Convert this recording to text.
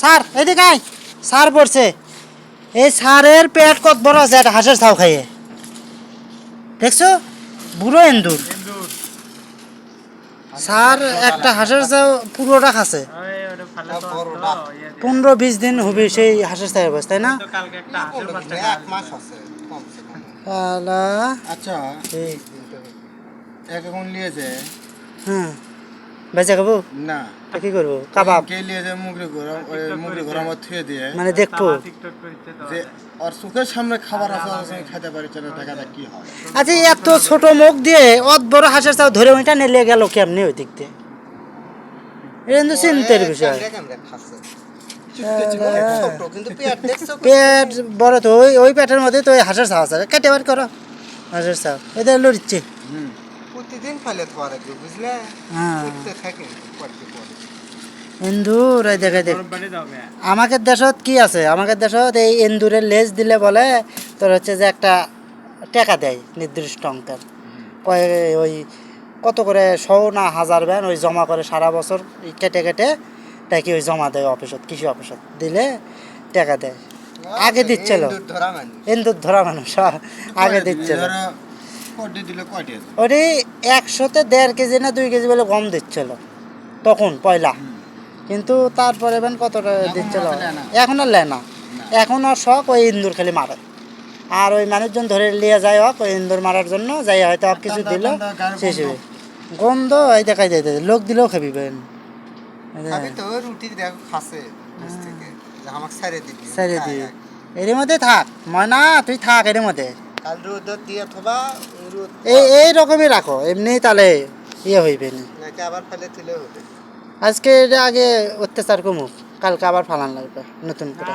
Sir এদিকে আয়। সার পড়ছে এই সারের পেট কত বড় আছে একটা হাঁসের ছাও খাইয়ে। দেখছ? বুড়ো এন্দুর। সার একটা হাঁসের ছাও পুরোটা খাচ্ছে। পনেরো বিশ দিন হবে সেই হাঁসের ছাই অবস্থা তাই না? আচ্ছা। হ্যাঁ। বেচা খাব? না। কি করব? কাবাব? কে লিয়েছে মুগরি গরম মুগরি গরম থুয়ে দিয়ে। মানে দেখব। যে ওর চোখের সামনে খাবার আছে ওর খেতে পারি চলে দেখা যাক কি হয়। আচ্ছা এত ছোট মুখ দিয়ে অত বড় হাঁসের চাও ধরে ওইটা নেলে গেল কেমনি ওই দিক দিয়ে? এটা কিন্তু চিন্তার বিষয়। পেট বড় তো ওই ওই পেটের মধ্যে তো ওই হাঁসের চাও আছে। কেটে বার করো। হাঁসের চাও এটা লড়িচ্ছে। হুম। প্রতিদিন ফেলে তো আর একটু বুঝলে হ্যাঁ করতে থাকে করতে পরে এন্দুর ওই দেখে দেখ। আমাদের দেশত কি আছে? আমাদের দেশত এই এন্দুরের লেজ দিলে বলে তোর হচ্ছে যে একটা টাকা দেয় নির্দিষ্ট অঙ্কের। কয় ওই কত করে শো না হাজার ব্যান ওই জমা করে সারা বছর কেটে কেটে তাকে ওই জমা দেয় অফিসত কৃষি অফিসত দিলে টাকা দেয়। আগে দিচ্ছিল। মানে এন্দুর ধরা মানুষ আগে দিচ্ছিল। আছে? একশোতে দেড় কেজি না দুই কেজি বলে গম দিচ্ছিল। তখন পয়লা। কিন্তু তারপরে বেন কতটা দিচ্ছিল। এখন আর লেয় না। এখন আর শখ ওই ইন্দুর খালি মারে। আর ওই মানুষজন ধরে নিয়ে যায় হোক ওই ইন্দুর মারার জন্য যাই হয়তো আর কিছু দিল। গায়ের শেষ গন্ধ। হবে গন্ধ এই দেখাই যায় লোক দিলেও খাবি বেন। এর মধ্যে থাক। ময়না তুই থাক এর মধ্যে। কাল রোদ দিয়ে অথবা এই এই রকমই রাখো এমনি তাহলে ইয়ে হইবে না। নাকি আবার ফেলে তুলে হবে? আজকে এটা আগে অত্যাচার কমুক কালকে আবার ফালান লাগবে নতুন করে।